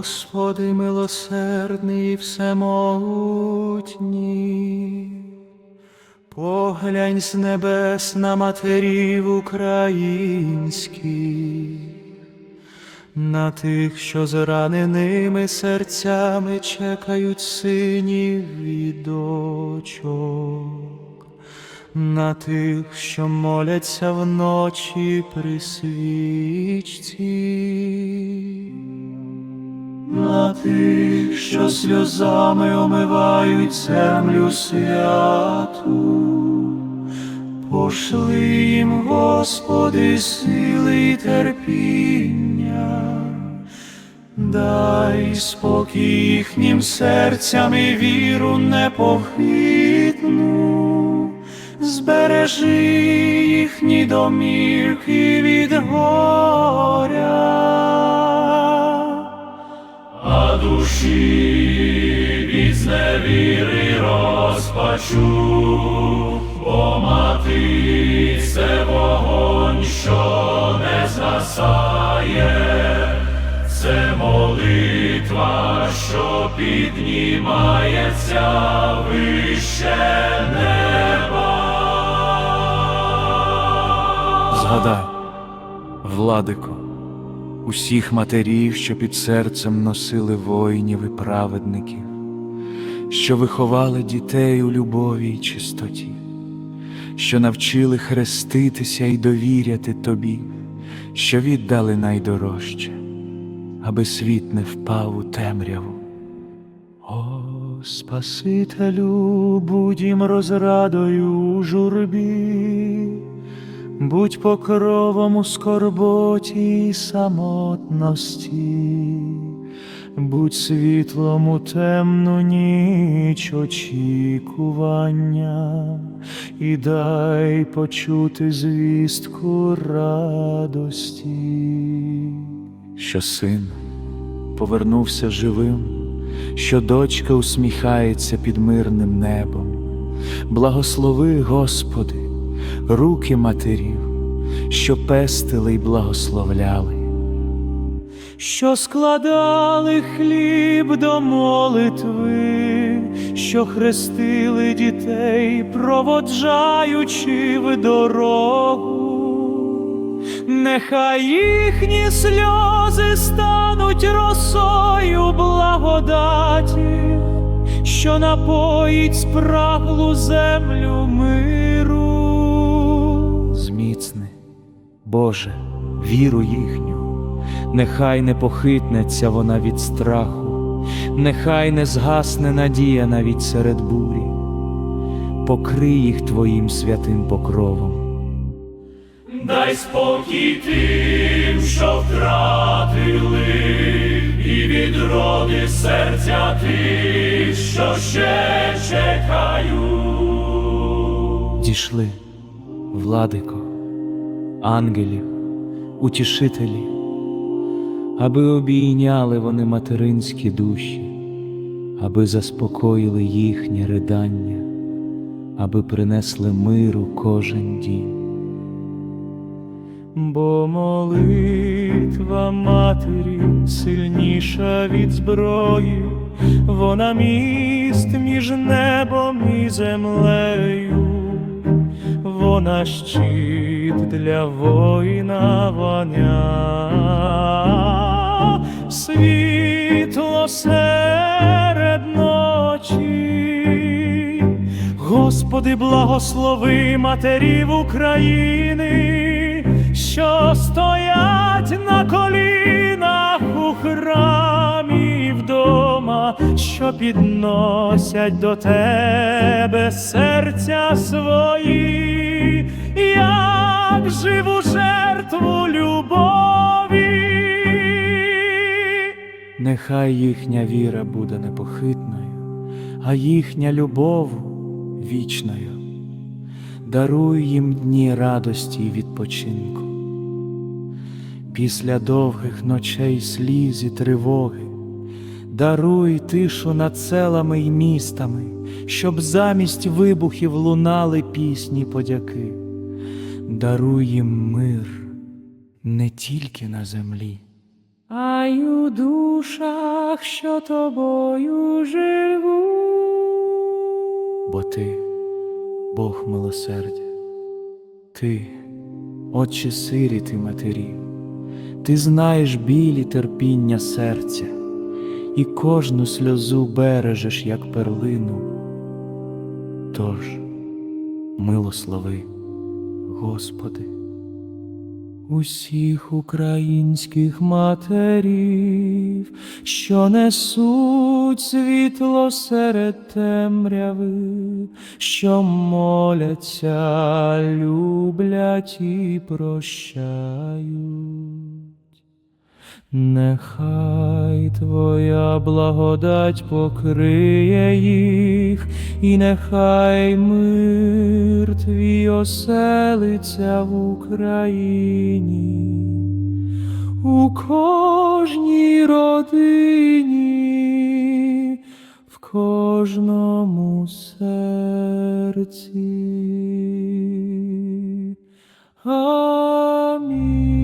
Господи милосердний і всемогутній, поглянь з небес на матерів українських, на тих, що зраненими серцями чекають синів від дочок, на тих, що моляться вночі при свічці, на тих, що сльозами омивають землю святу. Пошли їм, Господи, сили й терпіння, дай спокій їхнім серцям і віру непохитну, збережи їхні домівки від горя душі від зневіри розпачу, бо мати це вогонь, що не згасає, це молитва, що піднімається вище неба. Згадай, владико, усіх матерів, що під серцем носили воїнів і праведників, що виховали дітей у любові й чистоті, що навчили хреститися і довіряти тобі, що віддали найдорожче, аби світ не впав у темряву. О, Спасителю, будім розрадою у журбі, будь покровом у скорботі й самотності, будь світлом у темну ніч очікування, і дай почути звістку радості, що син повернувся живим, що дочка усміхається під мирним небом. Благослови, Господи, руки матерів, що пестили й благословляли, що складали хліб до молитви, що хрестили дітей, проводжаючи в дорогу. Нехай їхні сльози стануть росою благодаті, що напоїть спраглу землю миру. Зміцни, Боже, віру їхню, нехай не похитнеться вона від страху, нехай не згасне надія навіть серед бурі, покрий їх Твоїм святим покровом. Дай спокій тим, що втратили, і відроди серця тих, що ще чекають. Дійшли, владико, ангелів, утішителі, аби обійняли вони материнські душі, аби заспокоїли їхнє ридання, аби принесли миру кожен дім. Бо молитва матері сильніша від зброї, вона міст між небом і землею, вона щит для воїна вогня, світло серед ночі. Господи, благослови матерів України, що стоять на колінах у храмі вдома, що підносять до тебе серця свої, як живу жертву любові. Нехай їхня віра буде непохитною, а їхня любов вічною. Даруй їм дні радості й відпочинку. Після довгих ночей сліз і тривоги, даруй тишу над селами й містами, щоб замість вибухів лунали пісні подяки. Даруй їм мир не тільки на землі, а й у душах, що тобою живуть. Бо ти, Бог милосердя, ти, Отче сиріт і матерів, ти знаєш білі терпіння серця, і кожну сльозу бережеш, як перлину. Тож, милослови, Господи, усіх українських матерів, що несуть світло серед темряви, що моляться, люблять і прощають. Нехай Твоя благодать покриє їх, і нехай мир Твій оселиться в Україні, у кожній родині, в кожному серці. Амінь.